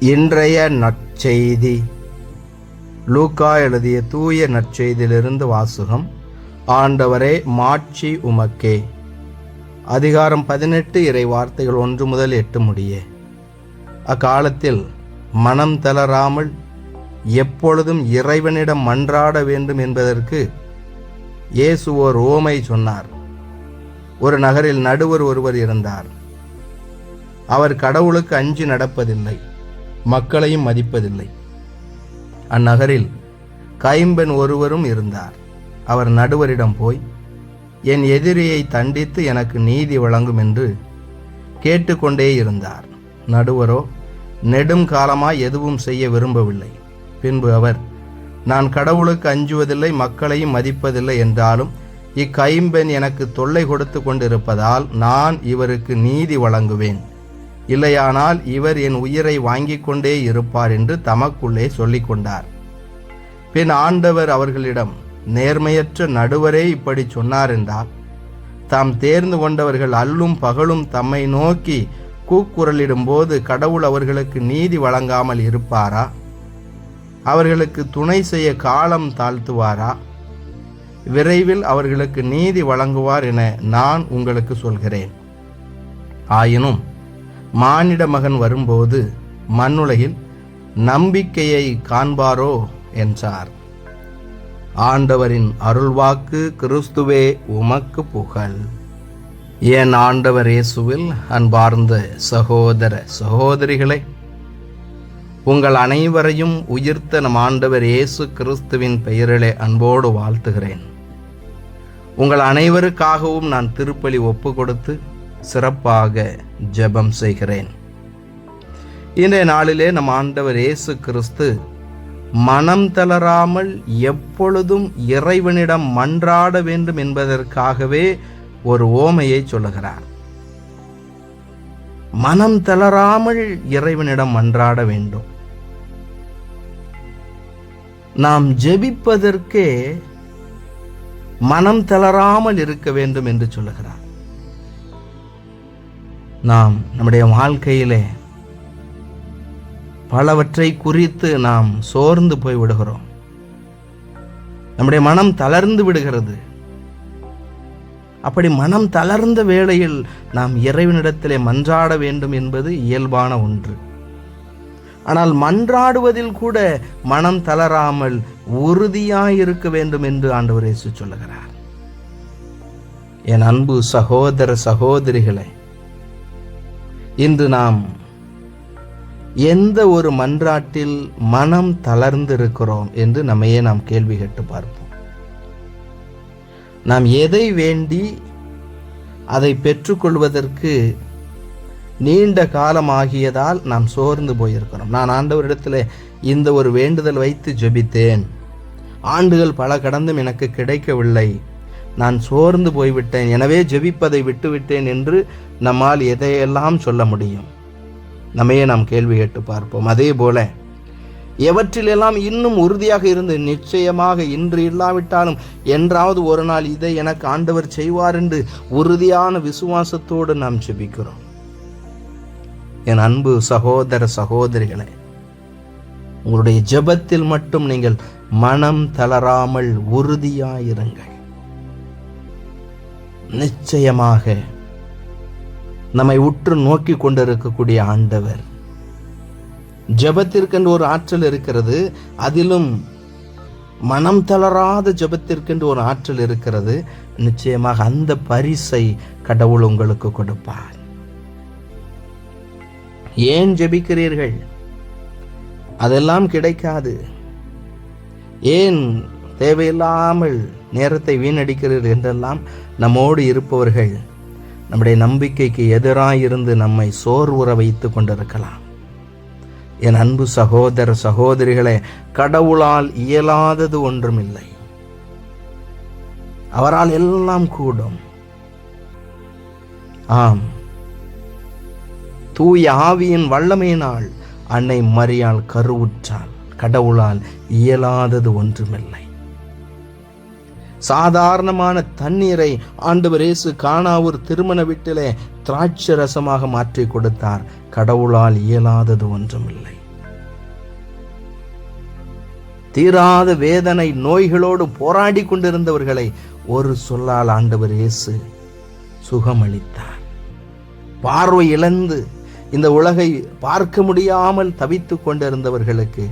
இன்றைய நற்செய்தி. லூக்கா எழுதிய தூய நற்செய்தியிலிருந்து வாசகம். ஆண்டவரே மாட்சி உமக்கே. அதிகாரம் பதினெட்டு இறை வார்த்தைகள் ஒன்று முதல் எட்டு முடிய. அக்காலத்தில் மனம் தளராமல் எப்பொழுதும் இறைவனிடம் மன்றாட வேண்டும் என்பதற்கு இயேசு ஓர் ஓமை சொன்னார். ஒரு நகரில் நடுவர் ஒருவர் இருந்தார். அவர் கடவுளுக்கு அஞ்சு நடப்பதில்லை. மக்களையும் மதிப்பதில்லை. அந்நகரில் கைம்பெண் ஒருவரும் இருந்தார். அவர் நடுவரிடம் போய் என் எதிரியை தண்டித்து எனக்கு நீதி வழங்கும் என்று கேட்டுக்கொண்டே இருந்தார். நடுவரோ நெடும் காலமாய் எதுவும் செய்ய விரும்பவில்லை. பின்பு அவர் நான் கடவுளுக்கு அஞ்சுவதில்லை மக்களையும் மதிப்பதில்லை என்றாலும் இக்கைம்பெண் எனக்கு தொல்லை கொடுத்து கொண்டிருப்பதால் நான் இவருக்கு நீதி வழங்குவேன். இல்லையானால் இவர் என் உயிரை வாங்கிக் கொண்டே இருப்பார் என்று தமக்குள்ளே சொல்லிக் கொண்டார். பின் ஆண்டவர் அவர்களிடம் நேர்மையற்ற நடுவரே இப்படி சொன்னார் என்றால் தாம் தேர்ந்து கொண்டவர்கள் அல்லும் பகலும் தம்மை நோக்கி கூக்குரலிடும்போது கடவுள் அவர்களுக்கு நீதி வழங்காமல் இருப்பாரா? அவர்களுக்கு துணை செய்ய காலம் தாழ்த்துவாரா? விரைவில் அவர்களுக்கு நீதி வழங்குவார் என நான் உங்களுக்கு சொல்கிறேன். ஆயினும் மானிட மகன் வரும்போது மண்ணுலகில் நம்பிக்கையை காண்பாரோ என்றார். ஆண்டவரின் அருள்வாக்கு கிறிஸ்துவே உமக்கு புகழ். என் ஆண்டவர் இயேசுவில் அன்பார்ந்த சகோதர சகோதரிகளை உங்கள் அனைவரையும் உயிர்த்த நம் ஆண்டவர் இயேசு கிறிஸ்துவின் பெயரிலே அன்போடு வாழ்த்துகிறேன். உங்கள் அனைவருக்காகவும் நான் திருப்பலி ஒப்பு கொடுத்து சிறப்பாக ஜெபம் செய்கிறேன். இன்றைய நாளிலே நம் ஆண்டவர் இயேசு கிறிஸ்து மனம் தளராமல் எப்பொழுதும் இறைவனிடம் மன்றாட வேண்டும் என்பதற்காகவே ஒரு ஓமையை சொல்லுகிறார். மனம் தளராமல் இறைவனிடம் மன்றாட வேண்டும். நாம் ஜெபிப்பதற்கே மனம் தளராமல் இருக்க வேண்டும் என்று சொல்லுகிறார். நாம் நம்முடைய வாழ்க்கையிலே பலவற்றை குறித்து நாம் சோர்ந்து போய் விடுகிறோம் நம்முடைய மனம் தளர்ந்து விடுகிறது. அப்படி மனம் தளர்ந்த வேளையில் நாம் இறைவனிடத்திலே மன்றாட வேண்டும் என்பது இயல்பான ஒன்று. ஆனால் மன்றாடுவதில் கூட மனம் தளராமல் உறுதியாக இருக்க வேண்டும் என்று ஆண்டவர் இயேசு சொல்லுகிறார். என் அன்பு சகோதர சகோதரிகளை இன்று நாம் எந்த ஒரு மன்றாட்டில் மனம் தளர்ந்திருக்கிறோம் என்று நம்மையே நாம் கேள்வி கேட்டு பார்ப்போம். நாம் எதை வேண்டி அதை பெற்றுக்கொள்வதற்கு நீண்ட காலம் ஆகியதால் நாம் சோர்ந்து போயிருக்கிறோம். நான் ஆண்டவரிடத்தில் இந்த ஒரு வேண்டுதல் வைத்து ஜெபித்தேன். ஆண்டுகள் பல கடந்தும் எனக்கு கிடைக்கவில்லை. நான் சோர்ந்து போய்விட்டேன். எனவே ஜெபிப்பதை விட்டுவிட்டேன் என்று நம்மால் எதையெல்லாம் சொல்ல முடியும்? நம்மையே நாம் கேள்வி கேட்டு பார்ப்போம். அதே போல எவற்றிலெல்லாம் இன்னும் உறுதியாக இருந்து நிச்சயமாக இன்று இல்லாவிட்டாலும் என்றாவது ஒரு நாள் இதை எனக்கு ஆண்டவர் செய்வார் என்று உறுதியான விசுவாசத்தோடு நாம் ஜெபிக்கிறோம். என் அன்பு சகோதர சகோதரிகளே உங்களுடைய ஜெபத்தில் மட்டும் நீங்கள் மனம் தளராமல் உறுதியாயிருங்கள். நிச்சயமாக நம்மை உற்று நோக்கி கொண்டிருக்கக்கூடிய ஆண்டவர். ஜெபத்திற்கென்று ஒரு ஆற்றல் இருக்கிறது அதிலும் மனம் தளராத ஜெபத்திற்கென்று ஒரு ஆற்றல் இருக்கிறது நிச்சயமாக அந்த பரிசை கடவுள் உங்களுக்கு கொடுப்பார். ஏன் ஜெபிக்கிறீர்கள்? அதெல்லாம் கிடைக்காது. ஏன் தேவையில்லாமல் நேரத்தை வீணடிக்கிறீர்கள் என்றெல்லாம் நம்மோடு இருப்பவர்கள் நம்முடைய நம்பிக்கைக்கு எதிராயிருந்து நம்மை சோர்வுற வைத்து கொண்டிருக்கலாம். என் அன்பு சகோதர சகோதரிகளே கடவுளால் இயலாதது ஒன்றுமில்லை. அவரால் எல்லாம் கூடும். ஆம். தூய ஆவியின் வல்லமையினால் அன்னை மரியாள் கருவுற்றாள். கடவுளால் இயலாதது ஒன்றுமில்லை. சாதாரணமான தண்ணீரை ஆண்டவர் இயேசு காணாவூர் திருமண வீட்டிலே திராட்சை ரசமாக மாற்றி கொடுத்தார். கடவுளால் இயலாதது ஒன்றுமில்லை. தீராத வேதனை நோய்களோடு போராடி கொண்டிருந்தவர்களை ஒரு சொல்லால் ஆண்டவர் இயேசு சுகமளித்தார். பார்வை இழந்து இந்த உலகை பார்க்க முடியாமல் தவித்துக் கொண்டிருந்தவர்களுக்கு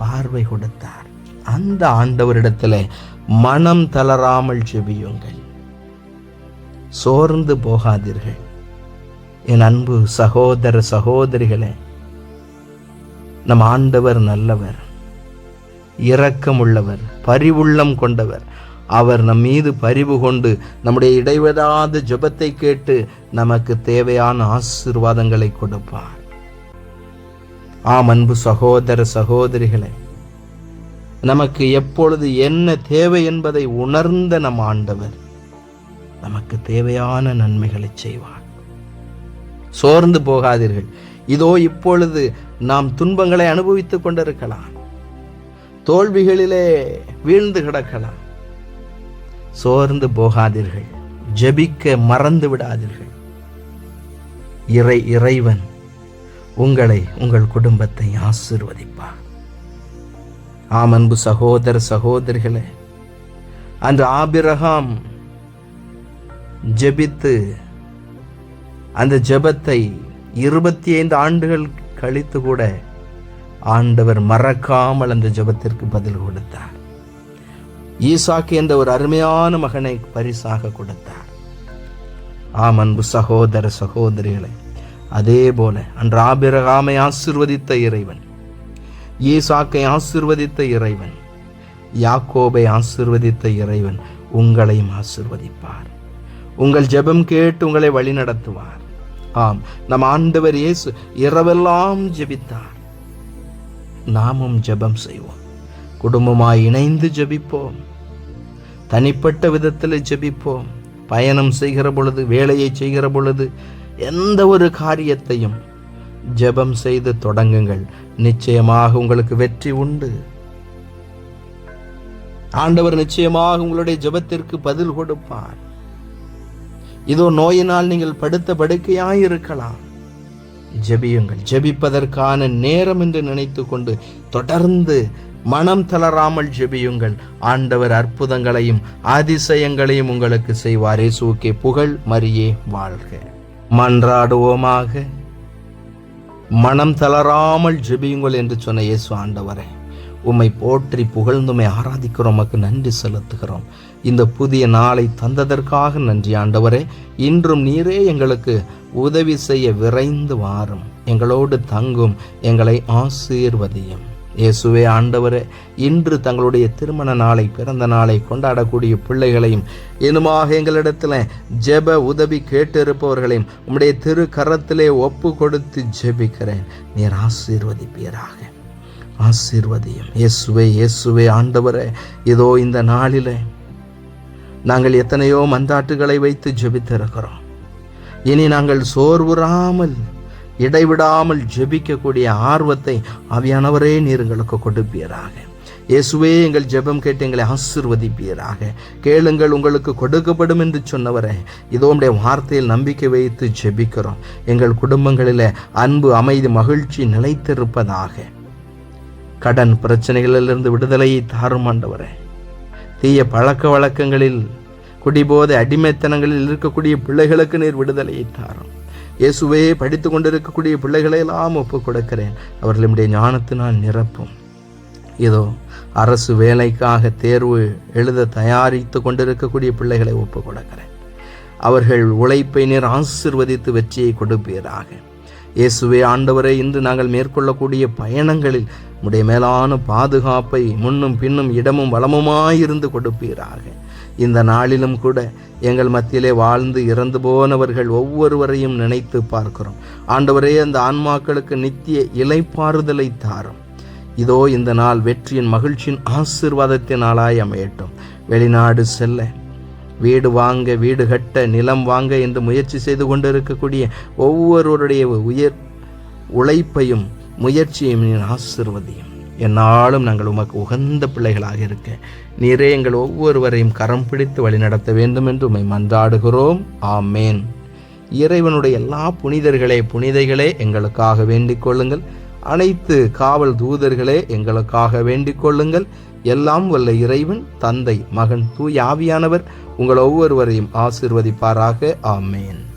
பார்வை கொடுத்தார். அந்த ஆண்டவரிடத்தில் மனம் தளராமல் ஜெபியுங்கள் சோர்ந்து போகாதீர்கள். என் அன்பு சகோதர சகோதரிகளே நம் ஆண்டவர் நல்லவர் இரக்கமுள்ளவர் பரிவுள்ளம் கொண்டவர். அவர் நம் மீது பரிவு கொண்டு நம்முடைய இடைவிடாத ஜெபத்தை கேட்டு நமக்கு தேவையான ஆசீர்வாதங்களை கொடுப்பார். ஆம் அன்பு சகோதர சகோதரிகளே நமக்கு எப்பொழுது என்ன தேவை என்பதை உணர்ந்த நம் ஆண்டவர் நமக்கு தேவையான நன்மைகளை செய்வார். சோர்ந்து போகாதீர்கள். இதோ இப்பொழுது நாம் துன்பங்களை அனுபவித்துக் கொண்டிருக்கலாம். தோல்விகளிலே வீழ்ந்து கிடக்கலாம். சோர்ந்து போகாதீர்கள். ஜெபிக்க மறந்து விடாதீர்கள். இறை இறைவன் உங்களை உங்கள் குடும்பத்தை ஆசிர்வதிப்பார். ஆம் அன்பு சகோதர சகோதரிகளே அன்று ஆபிரகாம் ஜெபித்து அந்த ஜெபத்தை இருபத்தி ஐந்து ஆண்டுகள் கழித்து கூட ஆண்டவர் மறக்காமல் அந்த ஜெபத்திற்கு பதில் கொடுத்தார். ஈசாக்கு என்ற ஒரு அருமையான மகனை பரிசாக கொடுத்தார். ஆம் அன்பு சகோதர சகோதரிகளை அதே போல அன்று ஆபிரகாமை ஆசிர்வதித்த இறைவன் ஈசாக்கை ஆசிர்வதித்த இறைவன் யாக்கோபை ஆசிர்வதித்த இறைவன் உங்களையும் ஆசிர்வதிப்பார். உங்கள் ஜெபம் கேட்டு உங்களை வழிநடத்துவார் ஆம் நம் ஆண்டவர் இயேசு இரவெல்லாம் ஜெபித்தார். நாமும் ஜெபம் செய்வோம். குடும்பமாய் இணைந்து ஜெபிப்போம். தனிப்பட்ட விதத்தில் ஜெபிப்போம். பயணம் செய்கிற பொழுது வேலையை செய்கிற பொழுது எந்த ஒரு காரியத்தையும் ஜெபம் செய்து தொடங்குங்கள். நிச்சயமாக உங்களுக்கு வெற்றி உண்டு. ஆண்டவர் நிச்சயமாக உங்களுடைய ஜெபத்திற்கு பதில் கொடுப்பார். இதோ நோயினால் நீங்கள் படுத்த படுக்கையாயிருக்கலாம். ஜெபியுங்கள். ஜெபிப்பதற்கான நேரம் என்று நினைத்து கொண்டு தொடர்ந்து மனம் தளராமல் ஜெபியுங்கள். ஆண்டவர் அற்புதங்களையும் அதிசயங்களையும் உங்களுக்கு செய்வாரே. சூக்கே புகழ் மரியே வாழ்க. மன்றாடுவோமாக. மனம் தளராமல் ஜெபியுங்கள் என்று சொன்ன இயேசு ஆண்டவரே உம்மை போற்றி புகழ்ந்துமை ஆராதிக்கிறோம் உமக்கு நன்றி செலுத்துகிறோம். இந்த புதிய நாளை தந்ததற்காக நன்றி ஆண்டவரே இன்றும் நீரே எங்களுக்கு உதவி செய்ய விரைந்து வாரும். எங்களோடு தங்கும் எங்களை ஆசீர்வதியும். இயேசுவே ஆண்டவரே இன்று தங்களுடைய திருமண நாளை பிறந்த நாளை கொண்டாடக்கூடிய பிள்ளைகளையும் இனுமாக எங்களிடத்தில் ஜெப உதவி கேட்டிருப்பவர்களையும் உம்முடைய திரு கரத்திலே ஒப்பு கொடுத்து ஜெபிக்கிறேன். நீர் ஆசீர்வதிப்பீராக. ஆசீர்வதியும். இயேசுவே இயேசுவே ஆண்டவரே இதோ இந்த நாளில் நாங்கள் எத்தனையோ மந்தாட்டுகளை வைத்து ஜெபித்திருக்கிறோம். இனி நாங்கள் சோர்வுறாமல் இடைவிடாமல் ஜெபிக்கக்கூடிய ஆர்வத்தை அவையானவரே நீர் எங்களுக்கு கொடுப்பீராக. இயேசுவே எங்கள் ஜெபம் கேட்டு எங்களை ஆசிர்வதிப்பீராக. கேளுங்கள் உங்களுக்கு கொடுக்கப்படும் என்று சொன்னவரே இதோ உடைய வார்த்தையில் நம்பிக்கை வைத்து ஜெபிக்கிறோம். எங்கள் குடும்பங்களில் அன்பு அமைதி மகிழ்ச்சி நிலைத்திருப்பதாக. கடன் பிரச்சனைகளிலிருந்து விடுதலையை தாரும் ஆண்டவரே. தீய பழக்க வழக்கங்களில் குடிபோதை அடிமைத்தனங்களில் இருக்கக்கூடிய பிள்ளைகளுக்கு நீர் விடுதலையை தாரும். இயேசுவே படித்து கொண்டிருக்கக்கூடிய பிள்ளைகளை எல்லாம் ஒப்பு கொடுக்கிறேன் அவர்களுடைய ஞானத்தினால் நிரப்பும். இதோ அரசு வேலைக்காக தேர்வு எழுத தயாரித்து கொண்டிருக்கக்கூடிய பிள்ளைகளை ஒப்பு கொடுக்கிறேன் அவர்கள் உழைப்பை நீர் ஆசிர்வதித்து வெற்றியை கொடுப்பீராக. இயேசுவே ஆண்டவரை இன்று நாங்கள் மேற்கொள்ளக்கூடிய பயணங்களில் உடைய மேலான பாதுகாப்பை முன்னும் பின்னும் இடமும் வளமுமாயிருந்து கொடுப்பீராக. இந்த நாளிலும் கூட எங்கள் மத்தியிலே வாழ்ந்து இறந்து போனவர்கள் ஒவ்வொருவரையும் நினைத்து பார்க்கிறோம். ஆண்டவரே அந்த ஆன்மாக்களுக்கு நித்திய இலைப்பாறுதலை தாரும். இதோ இந்த நாள் வெற்றியின் மகிழ்ச்சியின் ஆசீர்வாதத்தின் நாளாய் அமையட்டும். வெளிநாடு செல்ல வீடு வாங்க வீடு கட்ட நிலம் வாங்க என்று முயற்சி செய்து கொண்டிருக்கக்கூடிய ஒவ்வொருவருடைய உயர் உழைப்பையும் முயற்சியும் நீர் ஆசிர்வதியும். என்னாலும் நாங்கள் உமக்கு உகந்த பிள்ளைகளாக இருக்க நீரே எங்கள் ஒவ்வொருவரையும் கரம் பிடித்து வழிநடத்த வேண்டும் என்று உம்மை மன்றாடுகிறோம். ஆமேன். இறைவனுடைய எல்லா புனிதர்களே புனிதைகளே எங்களுக்காக வேண்டிக் கொள்ளுங்கள். அனைத்து காவல் தூதர்களே எங்களுக்காக வேண்டிக் கொள்ளுங்கள். எல்லாம் வல்ல இறைவன் தந்தை மகன் தூய் ஆவியானவர் உங்கள் ஒவ்வொருவரையும் ஆசிர்வதிப்பாராக. ஆமேன்.